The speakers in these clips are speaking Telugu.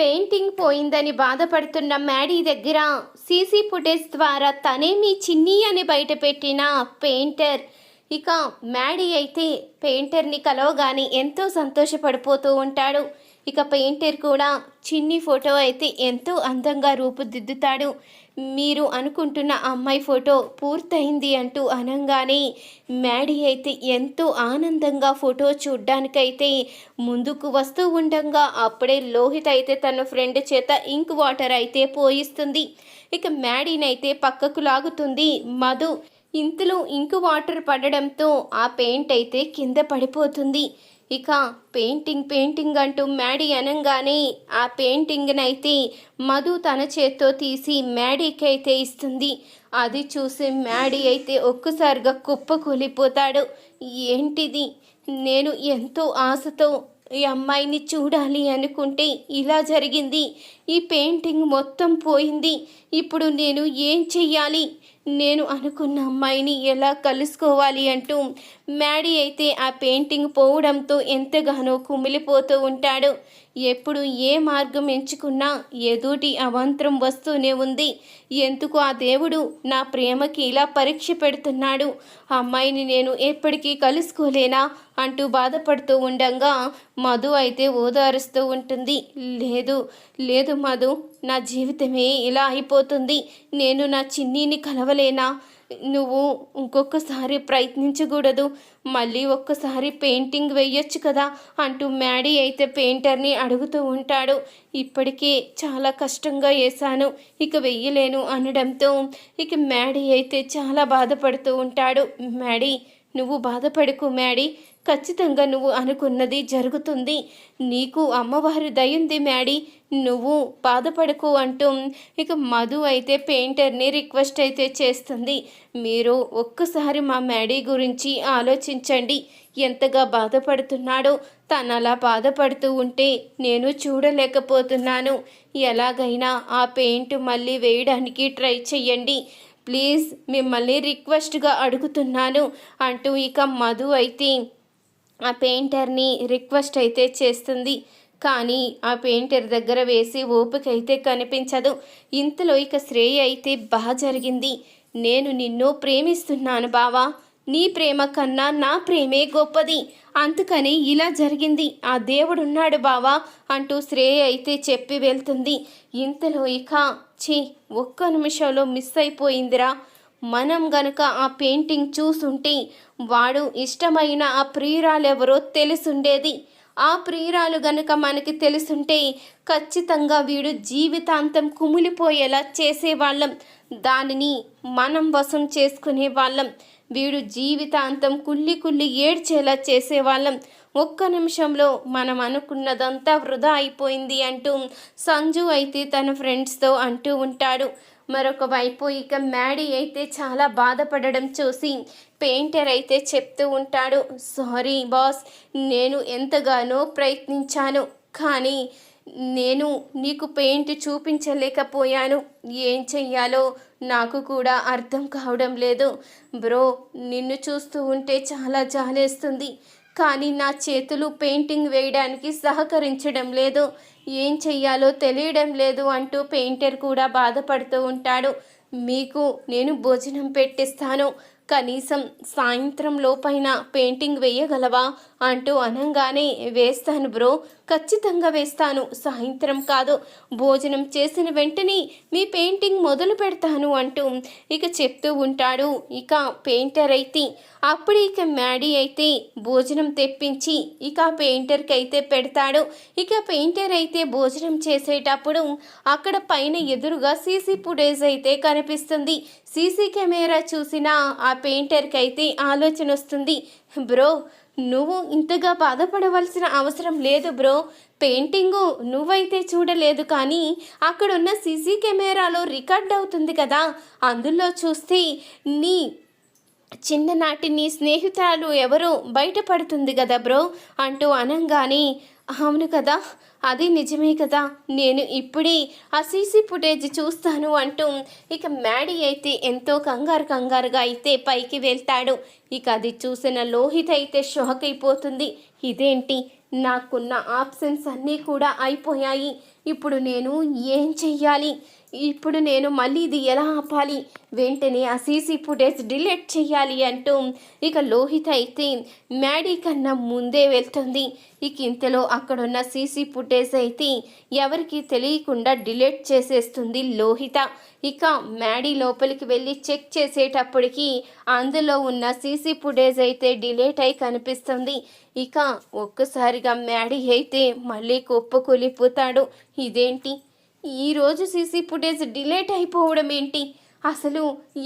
పెయింటింగ్ పోయిందని బాధపడుతున్న మ్యాడీ దగ్గర సీసీ ఫుటేజ్ ద్వారా తనే మీ చిన్ని అని బయటపెట్టిన పెయింటర్. ఇక మ్యాడీ అయితే పెయింటర్ని కలవగానే ఎంతో సంతోషపడిపోతూ ఉంటాడు. ఇక పెయింటర్ కూడా చిన్ని ఫోటో అయితే ఎంతో అందంగా రూపుదిద్దుతాడు. మీరు అనుకుంటున్న అమ్మాయి ఫోటో పూర్తయింది అంటూ అనంగానే మ్యాడీ అయితే ఎంతో ఆనందంగా ఫోటో చూడ్డానికైతే ముందుకు వస్తూ ఉండగా అప్పుడే లోహిత్ అయితే తన ఫ్రెండ్ చేత ఇంక్ వాటర్ అయితే పోయిస్తుంది. ఇక మ్యాడీనైతే పక్కకు లాగుతుంది. మధు ఇంతలో ఇంకు వాటర్ పడడంతో ఆ పెయింట్ అయితే కింద పడిపోతుంది. ఇక పెయింటింగ్ పెయింటింగ్ అంటూ మ్యాడీ అనగానే ఆ పెయింటింగ్ని అయితే మధు తన చేత్తో తీసి మ్యాడీకి అయితే ఇస్తుంది. అది చూసి మ్యాడీ అయితే ఒక్కసారిగా కుప్పకూలిపోతాడు ఏంటిది? నేను ఎంతో ఆశతో ఈ అమ్మాయిని చూడాలి అనుకుంటే ఇలా జరిగింది. ఈ పెయింటింగ్ మొత్తం పోయింది. ఇప్పుడు నేను ఏం చెయ్యాలి? నేను అనుకున్న అమ్మాయిని ఎలా కలుసుకోవాలి అంటూ మ్యాడీ అయితే ఆ పెయింటింగ్ పోవడంతో ఎంతగానో కుమిలిపోతూ ఉంటాడు. ఎప్పుడు ఏ మార్గం ఎంచుకున్నా ఎదుటి అవంతరం వస్తూనే ఉంది. ఎందుకు ఆ దేవుడు నా ప్రేమకి ఇలా పరీక్ష పెడుతున్నాడు? ఆ అమ్మాయిని నేను ఎప్పటికీ కలుసుకోలేనా? అంటూ బాధపడుతూ ఉండగా మధు అయితే ఓదారుస్తూ ఉంటుంది. లేదు లేదు మధు నా జీవితమే ఇలా అయిపోతుంది. నేను నా చిన్నీని కలవలేనా? నువ్వు ఇంకొకసారి ప్రయత్నించకూడదు. మళ్ళీ ఒక్కసారి పెయింటింగ్ వేయొచ్చు కదా అంటూ మ్యాడీ అయితే పెయింటర్ని అడుగుతూ ఉంటాడు. ఇప్పటికే చాలా కష్టంగా వేశాను. ఇక వెయ్యలేను అనడంతో ఇక మ్యాడీ అయితే చాలా బాధపడుతూ ఉంటాడు. మ్యాడీ నువ్వు బాధపడకు మ్యాడీ. ఖచ్చితంగా నువ్వు అనుకున్నది జరుగుతుంది. నీకు అమ్మవారి దయుంది మ్యాడీ. నువ్వు బాధపడకు అంటూ ఇక మధు అయితే పెయింటర్ని రిక్వెస్ట్ అయితే చేస్తుంది. మీరు ఒక్కసారి మా మ్యాడీ గురించి ఆలోచించండి. ఎంతగా బాధపడుతున్నాడో తను అలా బాధపడుతూ ఉంటే నేను చూడలేకపోతున్నాను. ఎలాగైనా ఆ పెయింట్ మళ్ళీ వేయడానికి ట్రై చెయ్యండి. ప్లీజ్ మిమ్మల్ని రిక్వెస్ట్గా అడుగుతున్నాను. అంటూ ఇక మధు అయితే ఆ పెయింటర్ని రిక్వెస్ట్ అయితే చేస్తుంది. కానీ ఆ పెయింటర్ దగ్గర వేసి ఓపిక అయితే కనిపించదు. ఇంతలో ఇక శ్రేయ అయితే బాగా జరిగింది. నేను నిన్ను ప్రేమిస్తున్నాను బావా. నీ ప్రేమ కన్నా నా ప్రేమే గొప్పది. అందుకని ఇలా జరిగింది. ఆ దేవుడున్నాడు బావా అంటూ శ్రేయ అయితే చెప్పి వెళ్తుంది. ఇంతలో ఇక ఛీ ఒక్క నిమిషంలో మిస్ అయిపోయిందిరా. మనం గనక ఆ పెయింటింగ్ చూసుంటే వాడు ఇష్టమైన ఆ ప్రియురాలెవరో తెలుసుండేది. ఆ ప్రియురాలు గనక మనకి తెలుసుంటే ఖచ్చితంగా వీడు జీవితాంతం కుమిలిపోయేలా చేసేవాళ్ళం. దానిని మనం వశం చేసుకునే వాళ్ళం వీడు జీవితాంతం కుళ్ళి కుళ్ళి ఏడ్చేలా చేసేవాళ్ళం. ఒక్క నిమిషంలో మనం అనుకున్నదంతా వృధా అయిపోయింది అంటూ సంజు అయితే తన ఫ్రెండ్స్తో అంటూ ఉంటాడు. మరొక వైపు ఇక మ్యాడీ అయితే చాలా బాధపడడం చూసి పెయింటర్ అయితే చెప్తూ ఉంటాడు సారీ బాస్ నేను ఎంతగానో ప్రయత్నించాను కానీ నేను నీకు పెయింట్ చూపించలేకపోయాను. ఏం చెయ్యాలో నాకు కూడా అర్థం కావడం లేదు. బ్రో నిన్ను చూస్తూ ఉంటే చాలా జాలేస్తుంది కానీ నా చేతులు పెయింటింగ్ వేయడానికి సహకరించడం లేదు. ఏం చెయ్యాలో తెలియడం లేదు అంటూ పెయింటర్ కూడా బాధపడుతూ ఉంటాడు. మీకు నేను భోజనం పెట్టిస్తాను కనీసం సాయంత్రం లోపైన పెయింటింగ్ వేయగలవా? అంటూ అనంగానే వేస్తాను బ్రో. ఖచ్చితంగా వేస్తాను. సాయంత్రం కాదు. భోజనం చేసిన వెంటనే మీ పెయింటింగ్ మొదలు పెడతాను అంటూ ఇక చెప్తూ ఉంటాడు. ఇక పెయింటర్ అయితే అప్పుడు ఇక మ్యాడీ అయితే భోజనం తెప్పించి ఇక పెయింటర్కి అయితే పెడతాడు. ఇక పెయింటర్ అయితే భోజనం చేసేటప్పుడు అక్కడ పైన ఎదురుగా సీసీ ఫుటేజ్ అయితే కనిపిస్తుంది. సీసీ కెమెరా చూసిన ఆ పెయింటర్కి అయితే ఆలోచన వస్తుంది. బ్రో నువ్వు ఇంతగా బాధపడవలసిన అవసరం లేదు బ్రో. పెయింటింగు నువ్వైతే చూడలేదు కానీ అక్కడున్న సీసీ కెమెరాలో రికార్డ్ అవుతుంది కదా. అందులో చూస్తే నీ చిన్ననాటి నీ స్నేహితురాలు ఎవరో బయటపడుతుంది కదా బ్రో అంటూ అనంగానే అవును కదా అది నిజమే కదా నేను ఇప్పుడే ఆ సీసీ ఫుటేజ్ చూస్తాను అంటూ ఇక మ్యాడీ అయితే ఎంతో కంగారు కంగారుగా అయితే పైకి వెళ్తాడు. ఇక అది చూసిన లోహిత్ అయితే షాక్ అయిపోతుంది. ఇదేంటి? నాకున్న ఆప్షన్స్ అన్నీ కూడా అయిపోయాయి. ఇప్పుడు నేను ఏం చెయ్యాలి? ఇప్పుడు నేను మళ్ళీ ఇది ఎలా ఆపాలి? వెంటనే ఆ సీసీ ఫుటేజ్ డిలీట్ చేయాలి అంటూ ఇక లోహిత అయితే మ్యాడీ కన్నా ముందే వెళ్తుంది. ఇక ఇంతలో అక్కడున్న సీసీ ఫుటేజ్ అయితే ఎవరికి తెలియకుండా డిలీట్ చేసేస్తుంది లోహిత. ఇక మ్యాడీ లోపలికి వెళ్ళి చెక్ చేసేటప్పటికి అందులో ఉన్న సీసీ ఫుటేజ్ అయితే డిలీట్ అయి కనిపిస్తుంది. ఇక ఒక్కసారిగా మ్యాడీ అయితే మళ్ళీ కుప్పకూలిపోతాడు. ఇదేంటి? ఈరోజు సీసీ ఫుటేజ్ డిలేట్ అయిపోవడం ఏంటి? అసలు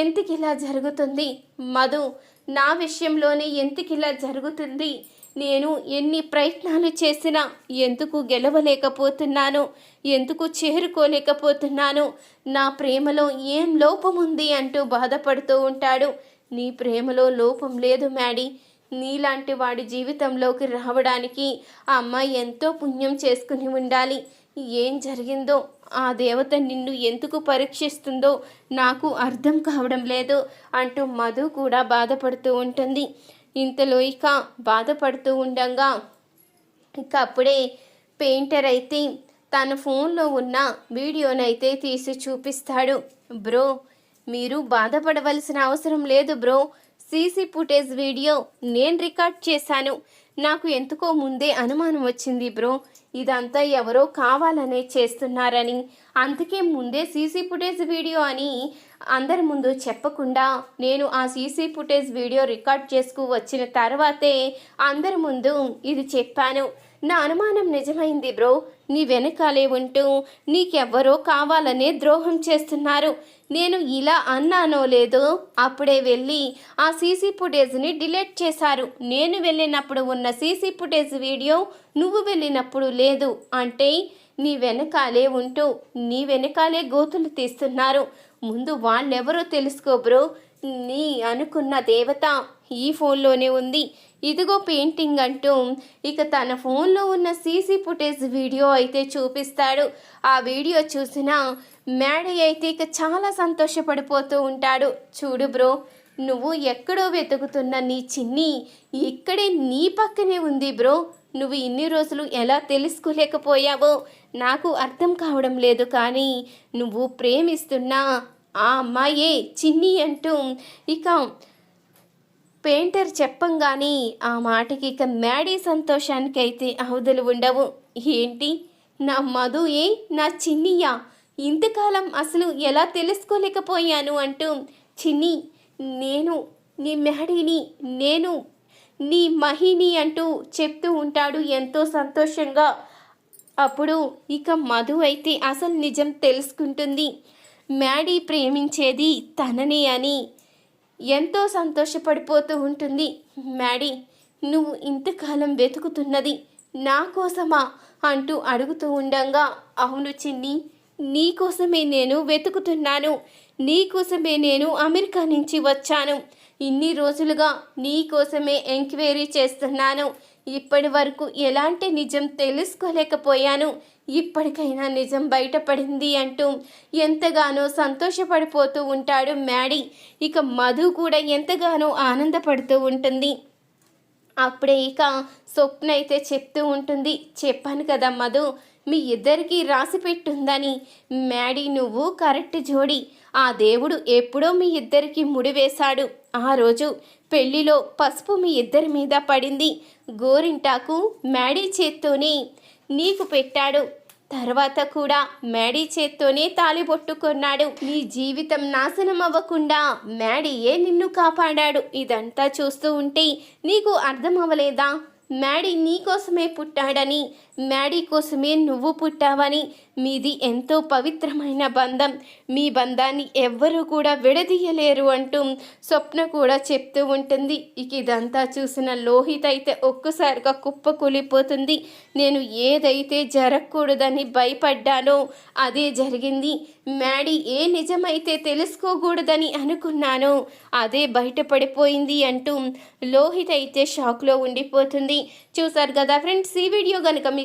ఎంతకిలా ఇలా జరుగుతుంది? మధు నా విషయంలోనే ఎంతకిలా ఇలా జరుగుతుంది? నేను ఎన్ని ప్రయత్నాలు చేసినా ఎందుకు గెలవలేకపోతున్నాను? ఎందుకు చేరుకోలేకపోతున్నాను? నా ప్రేమలో ఏం లోపం ఉంది అంటూ బాధపడుతూ ఉంటాడు. నీ ప్రేమలో లోపం లేదు మ్యాడీ. నీలాంటి వాడి జీవితంలోకి రావడానికి ఆ అమ్మాయి ఎంతో పుణ్యం చేసుకుని ఉండాలి. ఏం జరిగిందో ఆ దేవత నిన్ను ఎందుకు పరీక్షిస్తుందో నాకు అర్థం కావడం లేదు అంటూ మధు కూడా బాధపడుతూ ఉంటుంది. ఇంతలో ఇక బాధపడుతూ ఉండగా ఇక అప్పుడే పెయింటర్ అయితే తన ఫోన్లో ఉన్న వీడియోనైతే తీసి చూపిస్తాడు. బ్రో మీరు బాధపడవలసిన అవసరం లేదు బ్రో. సీసీ ఫుటేజ్ వీడియో నేను రికార్డ్ చేశాను. నాకు ఎందుకో ముందే అనుమానం వచ్చింది బ్రో. ఇదంతా ఎవరో కావాలనే చేస్తున్నారని. అందుకే ముందే సీసీ ఫుటేజ్ వీడియో అని అందరి ముందు చెప్పకుండా నేను ఆ సీసీ ఫుటేజ్ వీడియో రికార్డ్ చేసుకు వచ్చిన తర్వాతే అందరి ముందు ఇది చెప్పాను. నా అనుమానం నిజమైంది బ్రో. నీ వెనకాలే ఉంటూ నీకెవ్వరో కావాలనే ద్రోహం చేస్తున్నారు. నేను ఇలా అన్నానో లేదో అప్పుడే వెళ్ళి ఆ సీసీ ఫుటేజ్ని డిలీట్ చేశారు. నేను వెళ్ళినప్పుడు ఉన్న సీసీ ఫుటేజ్ వీడియో నువ్వు వెళ్ళినప్పుడు లేదు అంటే నీ వెనకాలే ఉంటూ నీ వెనకాలే గోతులు తీస్తున్నారు. ముందు వాళ్ళెవరో తెలుసుకో బ్రో. నీ అనుకున్న దేవత ఈ ఫోన్లోనే ఉంది. ఇదిగో పెయింటింగ్ అంటూ ఇక తన ఫోన్లో ఉన్న సీసీ ఫుటేజ్ వీడియో అయితే చూపిస్తాడు. ఆ వీడియో చూసిన మేడ అయితే ఇక చాలా సంతోషపడిపోతూ ఉంటాడు. చూడు బ్రో నువ్వు ఎక్కడో వెతుకుతున్న నీ చిన్ని ఇక్కడే నీ పక్కనే ఉంది బ్రో. నువ్వు ఇన్ని రోజులు ఎలా తెలుసుకోలేకపోయావో నాకు అర్థం కావడం లేదు కానీ నువ్వు ప్రేమిస్తున్నా ఆ అమ్మాయే చిన్ని అంటూ ఇక పెయింటర్ చెప్పంగానే ఆ మాటకి ఇక మ్యాడీ సంతోషానికి అయితే అవధులు ఉండవు. ఏంటి? నా మధు ఏ నా చిన్నియా ఇంతకాలం అసలు ఎలా తెలుసుకోలేకపోయాను అంటూ చిన్ని నేను నీ మ్యాడీని నేను నీ మహిని అంటూ చెప్తూ ఉంటాడు ఎంతో సంతోషంగా. అప్పుడు ఇక మధు అయితే అసలు నిజం తెలుసుకుంటుంది. మ్యాడీ ప్రేమించేది తననే అని ఎంతో సంతోషపడిపోతూ ఉంటుంది. మ్యాడీ నువ్వు ఇంతకాలం వెతుకుతున్నది నా కోసమా? అంటూ అడుగుతూ ఉండంగా అవును చిన్ని నీకోసమే నేను వెతుకుతున్నాను. నీకోసమే నేను అమెరికా నుంచి వచ్చాను. ఇన్ని రోజులుగా నీకోసమే ఎంక్వైరీ చేస్తున్నాను. ఇప్పటి వరకు ఎలాంటి నిజం తెలుసుకోలేకపోయాను. ఇప్పటికైనా నిజం బయటపడింది అంటూ ఎంతగానో సంతోషపడిపోతూ ఉంటాడు మ్యాడీ. ఇక మధు కూడా ఎంతగానో ఆనందపడుతూ ఉంటుంది. అప్పుడే ఇక స్వప్న అయితే చెప్తూ ఉంటుంది. చెప్పాను కదా మధు మీ ఇద్దరికీ రాసి పెట్టుందని. మ్యాడీ నువ్వు కరెక్ట్ జోడి. ఆ దేవుడు ఎప్పుడో మీ ఇద్దరికి ముడివేశాడు ఆ రోజు పెళ్ళిలో పసుపు మీ ఇద్దరి మీద పడింది. గోరింటాకు మ్యాడీ చేత్తోనే నీకు పెట్టాడు. తర్వాత కూడా మ్యాడీ చేత్తోనే తాలిబొట్టుకున్నాడు నీ జీవితం నాశనం అవ్వకుండా మ్యాడీయే నిన్ను కాపాడాడు? ఇదంతా చూస్తూ ఉంటే నీకు అర్థం అవ్వలేదా మ్యాడీ నీకోసమే పుట్టాడని మ్యాడీ కోసమే నువ్వు పుట్టావని మీది ఎంతో పవిత్రమైన బంధం. మీ బంధాన్ని ఎవ్వరూ కూడా విడదీయలేరు అంటూ స్వప్న కూడా చెప్తూ ఉంటుంది. ఇక ఇదంతా చూసిన లోహిత్ అయితే ఒక్కసారిగా కుప్ప కూలిపోతుంది. నేను ఏదైతే జరగకూడదని భయపడ్డానో అదే జరిగింది. మ్యాడీ ఏ నిజమైతే తెలుసుకోకూడదని అనుకున్నానో అదే బయటపడిపోయింది అంటూ లోహిత్ అయితే షాక్లో ఉండిపోతుంది. చూసారు కదా ఫ్రెండ్స్ ఈ వీడియో కనుక